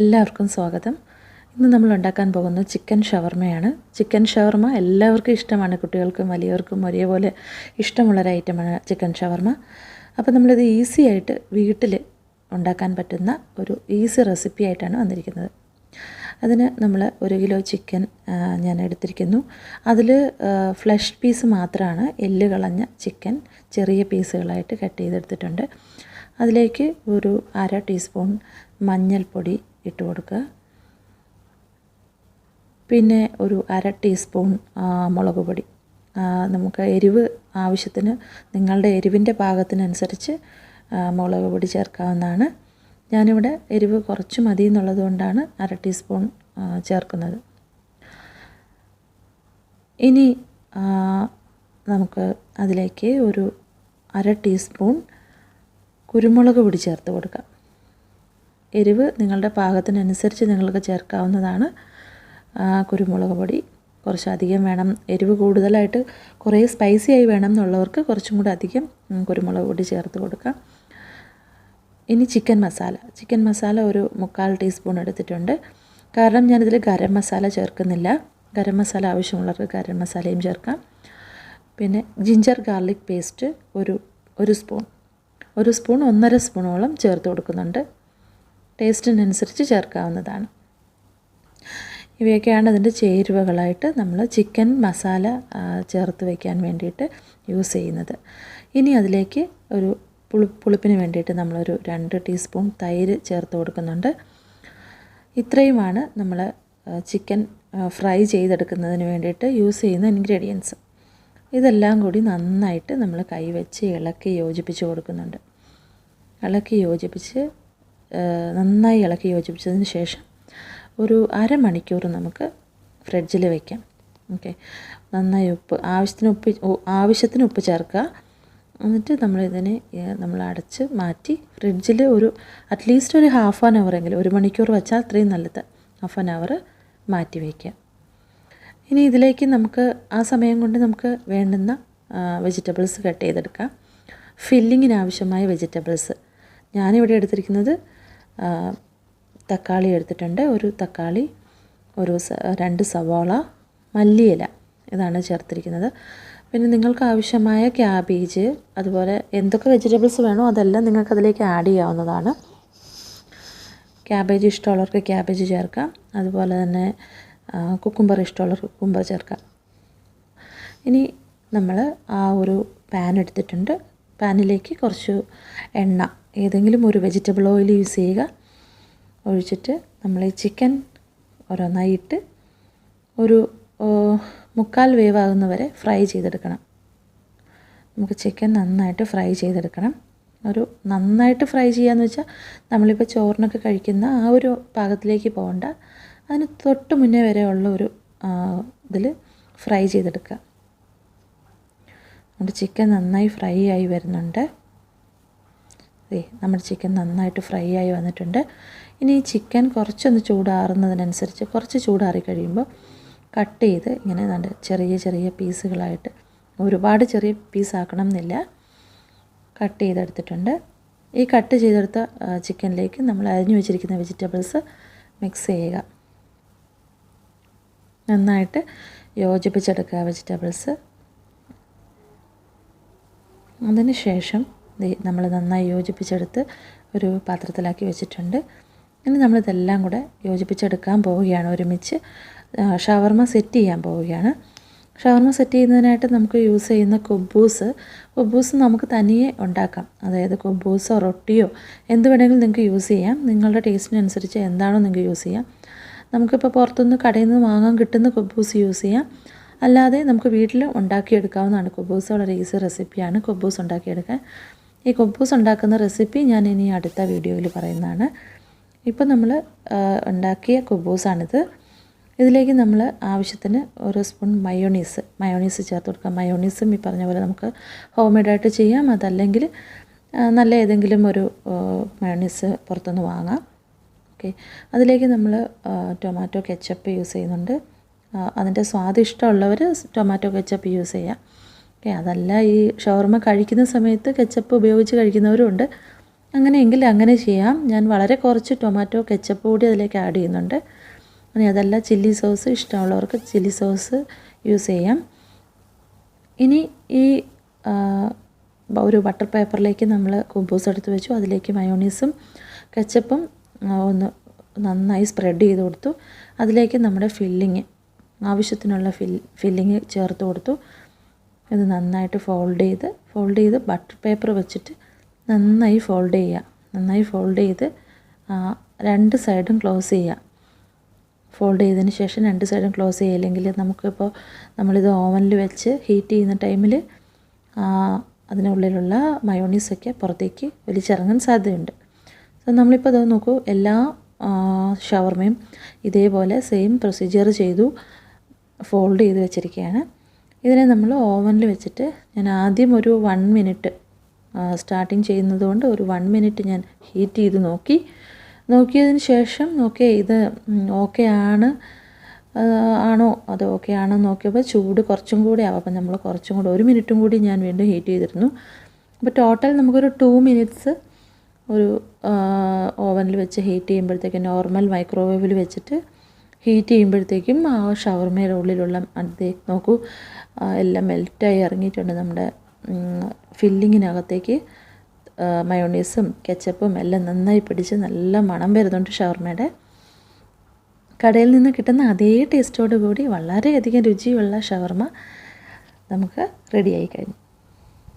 എല്ലാവർക്കും സ്വാഗതം. ഇന്ന് നമ്മൾ ഉണ്ടാക്കാൻ പോകുന്നത് ചിക്കൻ ഷവർമയാണ്. ചിക്കൻ ഷവർമ എല്ലാവർക്കും ഇഷ്ടമാണ്. കുട്ടികൾക്കും വലിയവർക്കും ഒരേപോലെ ഇഷ്ടമുള്ളൊരു ഐറ്റമാണ് ചിക്കൻ ഷവർമ. അപ്പോൾ നമ്മളിത് ഈസി ആയിട്ട് വീട്ടിൽ ഉണ്ടാക്കാൻ പറ്റുന്ന ഒരു ഈസി റെസിപ്പി ആയിട്ടാണ് വന്നിരിക്കുന്നത്. അതിന് നമ്മൾ ഒരു കിലോ ചിക്കൻ ഞാൻ എടുത്തിരിക്കുന്നു. അതിൽ ഫ്ലഷ് പീസ് മാത്രമാണ് എല്ല് കളഞ്ഞ ചിക്കൻ ചെറിയ പീസുകളായിട്ട് കട്ട് ചെയ്തെടുത്തിട്ടുണ്ട്. അതിലേക്ക് ഒരു അര ടീസ്പൂൺ മഞ്ഞൾപ്പൊടി ഇട്ട് കൊടുക്കുക. പിന്നെ ഒരു അര ടീസ്പൂൺ മുളക് പൊടി. നമുക്ക് എരിവ് ആവശ്യത്തിന് നിങ്ങളുടെ എരിവിന്റെ പാകത്തിനനുസരിച്ച് മുളക് പൊടി ചേർക്കാവുന്നതാണ്. ഞാനിവിടെ എരിവ് കുറച്ച് മതി എന്നുള്ളത് കൊണ്ടാണ് അര ടീസ്പൂൺ ചേർക്കുന്നത്. ഇനി നമുക്ക് അതിലേക്ക് ഒരു അര ടീസ്പൂൺ കുരുമുളക് പൊടി ചേർത്ത് കൊടുക്കാം. എരിവ് നിങ്ങളുടെ പാകത്തിനനുസരിച്ച് നിങ്ങൾക്ക് ചേർക്കാവുന്നതാണ്. കുരുമുളക് പൊടി കുറച്ചധികം വേണം. എരിവ് കൂടുതലായിട്ട് കുറേ സ്പൈസി ആയി വേണം എന്നുള്ളവർക്ക് കുറച്ചും കൂടി അധികം കുരുമുളക് പൊടി ചേർത്ത് കൊടുക്കാം. ഇനി ചിക്കൻ മസാല. ചിക്കൻ മസാല ഒരു മുക്കാൽ ടീസ്പൂൺ എടുത്തിട്ടുണ്ട്. കാരണം ഞാനിതിൽ ഗരം മസാല ചേർക്കുന്നില്ല. ഗരം മസാല ആവശ്യമുള്ളവർക്ക് ഗരം മസാലയും ചേർക്കാം. പിന്നെ ജിഞ്ചർ ഗാർലിക് പേസ്റ്റ് ഒരു ഒരു സ്പൂൺ. ഒരു സ്പൂൺ ഒന്നര സ്പൂണോളം ചേർത്ത് കൊടുക്കുന്നുണ്ട്. ടേസ്റ്റിനനുസരിച്ച് ചേർക്കാവുന്നതാണ്. ഇവയൊക്കെയാണ് അതിന്റെ ചേരുവകളായിട്ട് നമ്മൾ ചിക്കൻ മസാല ചേർത്ത് വയ്ക്കാൻ വേണ്ടിയിട്ട് യൂസ് ചെയ്യുന്നത്. ഇനി അതിലേക്ക് ഒരു പുളി പുളിപ്പിന് വേണ്ടിയിട്ട് നമ്മളൊരു രണ്ട് ടീസ്പൂൺ തൈര് ചേർത്ത് കൊടുക്കുന്നുണ്ട്. ഇത്രയുമാണ് നമ്മൾ ചിക്കൻ ഫ്രൈ ചെയ്തെടുക്കുന്നതിന് വേണ്ടിയിട്ട് യൂസ് ചെയ്യുന്ന ഇൻഗ്രീഡിയൻസ്. ഇതെല്ലാം കൂടി നന്നായിട്ട് നമ്മൾ കൈവച്ച് ഇളക്കി യോജിപ്പിച്ച് കൊടുക്കുന്നുണ്ട്. ഇളക്കി യോജിപ്പിച്ച് നന്നായി ഇളക്കി യോജിപ്പിച്ചതിന് ശേഷം ഒരു അരമണിക്കൂർ നമുക്ക് ഫ്രിഡ്ജിൽ വയ്ക്കാം ഓക്കെ. നന്നായി ഉപ്പ് ആവശ്യത്തിന് ഉപ്പ് ആവശ്യത്തിന് ഉപ്പ് ചേർക്കുക. എന്നിട്ട് നമ്മൾ ഇതിനെ നമ്മൾ അടച്ച് മാറ്റി ഫ്രിഡ്ജിൽ ഒരു അറ്റ്ലീസ്റ്റ് ഒരു ഹാഫ് ആൻ അവർ എങ്കിലും ഒരു മണിക്കൂർ വെച്ചാൽ അത്രയും നല്ലത്. ഹാഫ് ആൻ അവർ മാറ്റി വയ്ക്കുക ഇനി ഇതിലേക്ക് നമുക്ക് ആ സമയം കൊണ്ട് നമുക്ക് വേണ്ടുന്ന വെജിറ്റബിൾസ് കട്ട് ചെയ്തെടുക്കാം. ഫില്ലിങ്ങിന് ആവശ്യമായ വെജിറ്റബിൾസ് ഞാനിവിടെ എടുത്തിരിക്കുന്നത് തക്കാളി എടുത്തിട്ടുണ്ട്. ഒരു തക്കാളി ഒരു രണ്ട് സവാള മല്ലിയില ഇതാണ് ചേർത്തിരിക്കുന്നത്. പിന്നെ നിങ്ങൾക്ക് ആവശ്യമായ ക്യാബേജ് അതുപോലെ എന്തൊക്കെ വെജിറ്റബിൾസ് വേണോ അതെല്ലാം നിങ്ങൾക്ക് അതിലേക്ക് ആഡ് ചെയ്യാവുന്നതാണ്. ക്യാബേജ് ഇഷ്ടമുള്ളവർക്ക് ക്യാബേജ് ചേർക്കാം. അതുപോലെ തന്നെ കുക്കുംബർ ഇഷ്ടമുള്ളവർക്ക് കുക്കുംബർ ചേർക്കാം. ഇനി നമ്മൾ ആ ഒരു പാൻ എടുത്തിട്ടുണ്ട്. പാനിലേക്ക് കുറച്ച് എണ്ണ ഏതെങ്കിലും ഒരു വെജിറ്റബിൾ ഓയിൽ യൂസ് ചെയ്യുക. ഒഴിച്ചിട്ട് നമ്മൾ ഈ ചിക്കൻ ഓരോന്നായിട്ട് ഒരു മുക്കാൽ വേവാകുന്ന വരെ ഫ്രൈ ചെയ്തെടുക്കണം. നമുക്ക് ചിക്കൻ നന്നായിട്ട് ഫ്രൈ ചെയ്തെടുക്കണം. ഒരു നന്നായിട്ട് ഫ്രൈ ചെയ്യാന്ന് വെച്ചാൽ നമ്മളിപ്പോൾ ചോറിനൊക്കെ കഴിക്കുന്ന ആ ഒരു പാകത്തിലേക്ക് പോകണ്ട. അതിന് തൊട്ട് മുന്നേ വരെ ഉള്ള ഒരു ഇതിൽ ഫ്രൈ ചെയ്തെടുക്കുക. നമ്മുടെ ചിക്കൻ നന്നായി ഫ്രൈ ആയി വരുന്നുണ്ട്. നമ്മുടെ ചിക്കൻ നന്നായിട്ട് ഫ്രൈ ആയി വന്നിട്ടുണ്ട്. ഇനി ഈ ചിക്കൻ കുറച്ചൊന്ന് ചൂടാറുന്നതിനനുസരിച്ച് കുറച്ച് ചൂടാറി കഴിയുമ്പോൾ കട്ട് ചെയ്ത് ഇങ്ങനെ നല്ല ചെറിയ ചെറിയ പീസുകളായിട്ട് ഒരുപാട് ചെറിയ പീസ് ആക്കണം എന്നില്ല കട്ട് ചെയ്തെടുത്തിട്ടുണ്ട്. ഈ കട്ട് ചെയ്തെടുത്ത ചിക്കനിലേക്ക് നമ്മൾ അരിഞ്ഞു വെച്ചിരിക്കുന്ന വെജിറ്റബിൾസ് മിക്സ് ചെയ്യുക. നന്നായിട്ട് യോജിപ്പിച്ചെടുക്കുക വെജിറ്റബിൾസ് അതിന് ശേഷം നമ്മൾ നന്നായി യോജിപ്പിച്ചെടുത്ത് ഒരു പാത്രത്തിലാക്കി വെച്ചിട്ടുണ്ട്. ഇനി നമ്മളിതെല്ലാം കൂടെ യോജിപ്പിച്ചെടുക്കാൻ പോവുകയാണ് ഒരുമിച്ച്. ഷവർമ സെറ്റ് ചെയ്യാൻ പോവുകയാണ്. ഷവർമ സെറ്റ് ചെയ്യുന്നതിനായിട്ട് നമുക്ക് യൂസ് ചെയ്യുന്ന കൊബൂസ് കൊബൂസ് നമുക്ക് തനിയെ ഉണ്ടാക്കാം. അതായത് കൊബൂസോ റൊട്ടിയോ എന്ത് വേണമെങ്കിലും നിങ്ങൾക്ക് യൂസ് ചെയ്യാം. നിങ്ങളുടെ ടേസ്റ്റിനനുസരിച്ച് എന്താണോ നിങ്ങൾക്ക് യൂസ് ചെയ്യാം. നമുക്കിപ്പോൾ പുറത്തുനിന്ന് കടയിൽ നിന്ന് വാങ്ങാൻ കിട്ടുന്ന കൊബൂസ് യൂസ് ചെയ്യാം. അല്ലാതെ നമുക്ക് വീട്ടിൽ ഉണ്ടാക്കിയെടുക്കാവുന്നതാണ്. കൊബൂസ് വളരെ ഈസി റെസിപ്പിയാണ് കൊബൂസ് ഉണ്ടാക്കിയെടുക്കാൻ. ഈ കുബൂസ് ഉണ്ടാക്കുന്ന റെസിപ്പി ഞാൻ ഇനി അടുത്ത വീഡിയോയിൽ പറയുന്നതാണ്. ഇപ്പോൾ നമ്മൾ ഉണ്ടാക്കിയ കുബൂസാണിത്. ഇതിലേക്ക് നമ്മൾ ആവശ്യത്തിന് ഒരു സ്പൂൺ മയോണീസ് മയോണീസ് ചേർത്ത് കൊടുക്കാം മയോണീസും ഈ പറഞ്ഞ പോലെ നമുക്ക് ഹോം മെയ്ഡായിട്ട് ചെയ്യാം. അതല്ലെങ്കിൽ നല്ല ഏതെങ്കിലും ഒരു മയോണീസ് പുറത്തുനിന്ന് വാങ്ങാം. ഓക്കെ. അതിലേക്ക് നമ്മൾ ടൊമാറ്റോ കെച്ചപ്പ് യൂസ് ചെയ്യുന്നുണ്ട്. അതിന്റെ സ്വാദിഷ്ടമുള്ളവർ ടൊമാറ്റോ കെച്ചപ്പ് യൂസ് ചെയ്യാം. ഓക്കെ അതല്ല ഈ ഷവർമ കഴിക്കുന്ന സമയത്ത് കെച്ചപ്പ് ഉപയോഗിച്ച് കഴിക്കുന്നവരുണ്ട്. അങ്ങനെയെങ്കിൽ അങ്ങനെ ചെയ്യാം. ഞാൻ വളരെ കുറച്ച് ടൊമാറ്റോ കെച്ചപ്പ് കൂടി അതിലേക്ക് ആഡ് ചെയ്യുന്നുണ്ട്. അങ്ങനെ അതല്ല ചില്ലി സോസ് ഇഷ്ടമുള്ളവർക്ക് ചില്ലി സോസ് യൂസ് ചെയ്യാം. ഇനി ഈ ഒരു ബട്ടർ പേപ്പറിലേക്ക് നമ്മൾ കുബൂസ് എടുത്ത് വെച്ചു. അതിലേക്ക് മയോണീസും കെച്ചപ്പും ഒന്ന് നന്നായി സ്പ്രെഡ് ചെയ്ത് കൊടുത്തു. അതിലേക്ക് നമ്മുടെ ഫില്ലിങ് ആവശ്യത്തിനുള്ള ഫിൽ ഫില്ലിങ് ചേർത്ത് കൊടുത്തു. ഇത് നന്നായിട്ട് ഫോൾഡ് ചെയ്ത് ഫോൾഡ് ചെയ്ത് ബട്ടർ പേപ്പർ വെച്ചിട്ട് നന്നായി ഫോൾഡ് ചെയ്യുക. നന്നായി ഫോൾഡ് ചെയ്ത് രണ്ട് സൈഡും ക്ലോസ് ചെയ്യുക. ഫോൾഡ് ചെയ്തതിന് ശേഷം രണ്ട് സൈഡും ക്ലോസ് ചെയ്യുക. അല്ലെങ്കിൽ നമുക്കിപ്പോൾ നമ്മളിത് ഓവനിൽ വെച്ച് ഹീറ്റ് ചെയ്യുന്ന ടൈമിൽ അതിനുള്ളിലുള്ള മയോണീസൊക്കെ പുറത്തേക്ക് വലിച്ചിറങ്ങാൻ സാധ്യതയുണ്ട്. സോ നമ്മളിപ്പോൾ അത് നോക്കൂ എല്ലാ ഷവർമയും ഇതേപോലെ സെയിം പ്രൊസീജിയർ ചെയ്തു ഫോൾഡ് ചെയ്ത് വെച്ചിരിക്കുകയാണ്. ഇതിനെ നമ്മൾ ഓവനിൽ വെച്ചിട്ട് ഞാൻ ആദ്യം ഒരു വൺ മിനിറ്റ് സ്റ്റാർട്ടിങ് ചെയ്യുന്നത് കൊണ്ട് ഒരു വൺ മിനിറ്റ് ഞാൻ ഹീറ്റ് ചെയ്ത് നോക്കി. നോക്കിയതിന് ശേഷം ഓക്കെ ഇത് ഓക്കെ ആണ് ആണോ? അത് ഓക്കെ ആണോ നോക്കിയപ്പോൾ ചൂട് കുറച്ചും കൂടി ആവും. അപ്പം നമ്മൾ കുറച്ചും കൂടി ഒരു മിനിറ്റും കൂടി ഞാൻ വീണ്ടും ഹീറ്റ് ചെയ്തിരുന്നു. അപ്പോൾ ടോട്ടൽ നമുക്കൊരു ടു മിനിറ്റ്സ് ഒരു ഓവനിൽ വെച്ച് ഹീറ്റ് ചെയ്യുമ്പോഴത്തേക്ക് നോർമൽ മൈക്രോവേവിൽ വെച്ചിട്ട് ഹീറ്റ് ചെയ്യുമ്പോഴത്തേക്കും ആ ഷവർമയുടെ ഉള്ളിലുള്ള അതേ നോക്കൂ എല്ലാം മെൽറ്റായി ഇറങ്ങിയിട്ടുണ്ട് നമ്മുടെ ഫില്ലിങ്ങിനകത്തേക്ക്. മയോണീസും കെച്ചപ്പും എല്ലാം നന്നായി പിടിച്ച് നല്ല മണം വരുന്നുണ്ട് ഷവർമയുടെ. കടയിൽ നിന്ന് കിട്ടുന്ന അതേ ടേസ്റ്റോട് കൂടി വളരെയധികം രുചിയുള്ള ഷവർമ നമുക്ക് റെഡിയായി കഴിഞ്ഞു.